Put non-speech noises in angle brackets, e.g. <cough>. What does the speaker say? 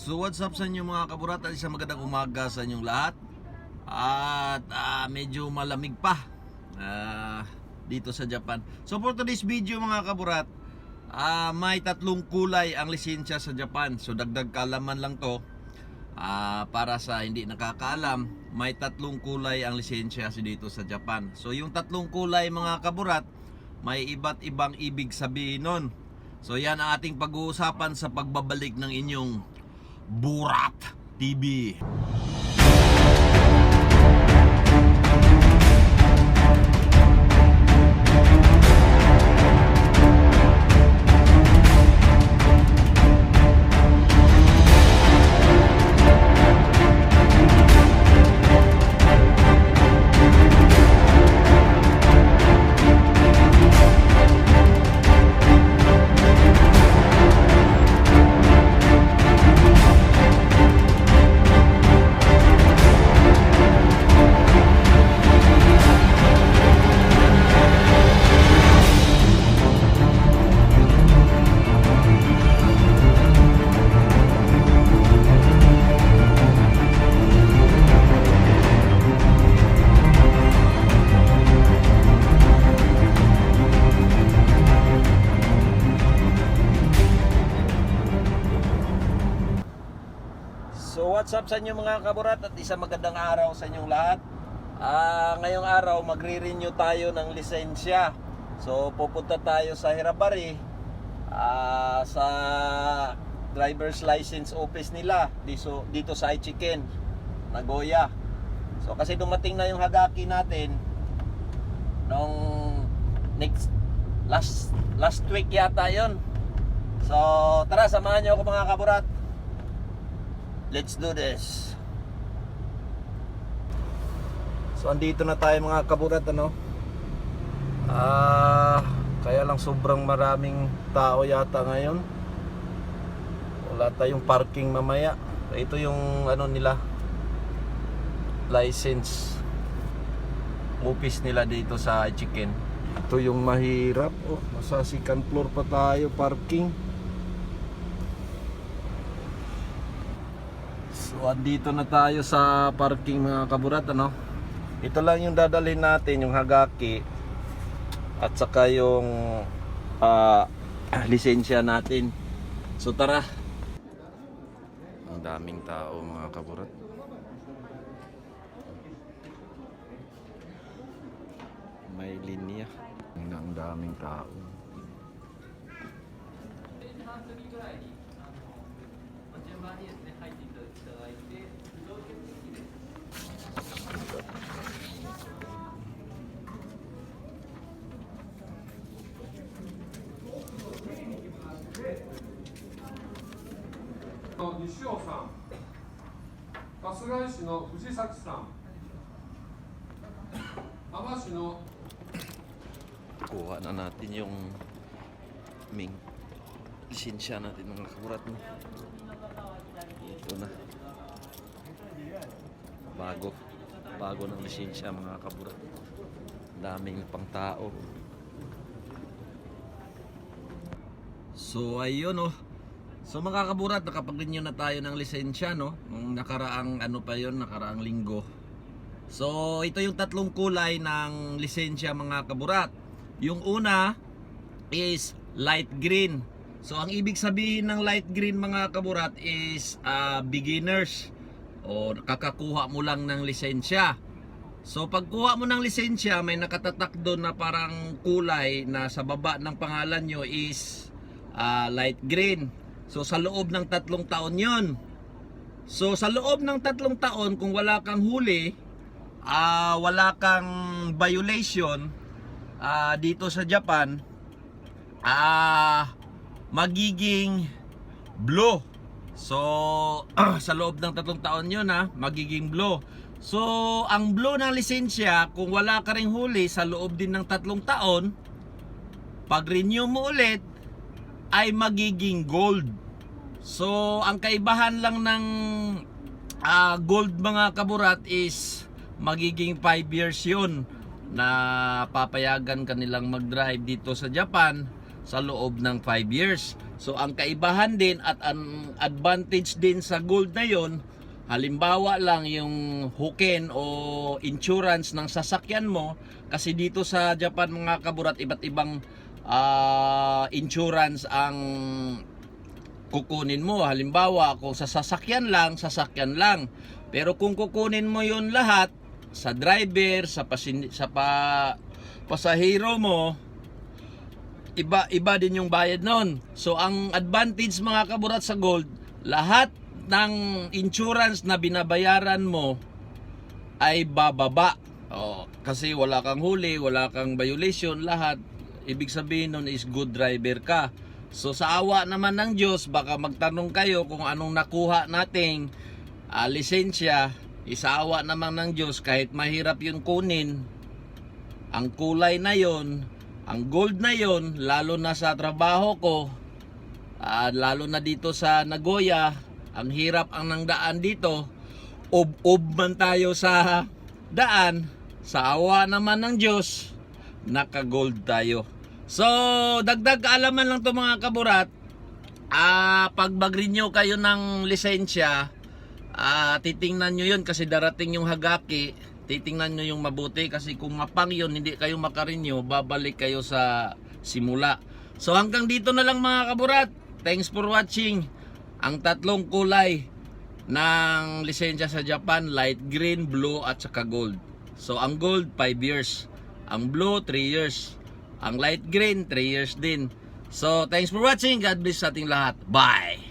So what's up sa inyo mga kaburat? At isang magandang umaga sa inyong lahat. At ah, medyo malamig pa ah, dito sa Japan. So for today's video mga kaburat ah, May tatlong kulay ang lisensya sa Japan. So dagdag kalaman lang to. Ah, Para sa hindi nakakaalam May tatlong kulay ang lisensya dito sa Japan. So yung tatlong kulay mga kaburat May iba't ibang ibig sabihin nun. So yan ang ating pag-uusapan sa pagbabalik ng inyong Burat TV. So what's up sa inyo mga kaburat at isang magandang araw sa inyong lahat. Ah, ngayong araw magre-renew tayo ng lisensya. So pupunta tayo sa Hirabari ah, sa driver's license office nila dito, dito sa Aichiken, Nagoya. So kasi dumating na yung hagaki natin nung next last last week yata yon. So tara samahan niyo ako mga kaburat. Let's do this. So andito na tayo mga kaburat ano. Ah, kaya lang sobrang maraming tao yata ngayon. Wala tayong parking mamaya. Ito yung ano nila license office nila dito sa Chicken. Ito yung mahirap. Oh, nasa second floor pa tayo parking. So andito na tayo sa parking mga kaburat ano. Ito lang yung dadalhin natin yung hagaki at saka yung ah, lisensya natin. So tara. Ang daming tao mga kaburat. May linya. Ang daming tao. の西尾さん、春日井市の藤崎さん、海士市の Kuha na natin yung Ming lisensya natin mga kaburat no. Ito na. Bago. Bago ng lisensya mga kaburat. Daming pang tao. So ayun no. So mga kaburat, nakapag-renew na tayo ng lisensya no. Nung nakaraang ano pa yon, nakaraang linggo. So ito yung tatlong kulay ng lisensya mga kaburat. Yung una is light green. So ang ibig sabihin ng light green mga kaburat is ah, beginners o kakakuha mo lang ng lisensya. So pagkuha mo ng lisensya, may nakatatak doon na parang kulay na sa baba ng pangalan nyo is ah, light green. So sa loob ng tatlong taon yon. So sa loob ng tatlong taon, kung wala kang huli, ah wala kang violation ah, dito sa Japan, ah magiging blue. So <clears throat> sa loob ng tatlong taon yun ha, magiging blue. So ang blue ng lisensya, kung wala ka ring huli sa loob din ng tatlong taon, pag renew mo ulit, ay magiging gold. So, ang kaibahan lang ng ah, gold mga kaburat is magiging 5 years yun na papayagan kanilang mag-drive dito sa Japan. Sa loob ng 5 years. So ang kaibahan din at ang advantage din sa gold na yon, halimbawa lang yung huken o insurance ng sasakyan mo kasi dito sa Japan mga kaburat iba't ibang ah, insurance ang kukunin mo. Halimbawa, kung sa sasakyan lang, sasakyan lang. Pero kung kukunin mo yon lahat, sa driver, sa, pasin, sa pa, pasahero mo, iba iba din yung bayad nun. So ang advantage mga kaburat sa gold, lahat ng insurance na binabayaran mo ay bababa. Oh, kasi wala kang huli, wala kang violation, lahat ibig sabihin nun is good driver ka. So sa awa naman ng Diyos, baka magtanong kayo kung anong nakuha nating ah, lisensya. Isaawa naman ng Diyos kahit mahirap yun kunin. Ang kulay na yon, ang gold na yon, lalo na sa trabaho ko, ah, lalo na dito sa Nagoya, ang hirap ang nang daan dito. Ob-ob man tayo sa daan, sa awa naman ng Diyos, naka-gold tayo. So, dagdag kaalaman lang to mga kaburat. Ah, pag mag-renew kayo ng lisensya, ah, titingnan nyo yun kasi darating yung hagaki. Titingnan nyo yung mabuti kasi kung mapang yun, hindi kayo makarenew, babalik kayo sa simula. So hanggang dito na lang mga kaburat. Thanks for watching. Ang tatlong kulay ng lisensya sa Japan, light green, blue at saka gold. So ang gold 5 years, ang blue 3 years, ang light green 3 years din. So thanks for watching. God bless sa ating lahat. Bye.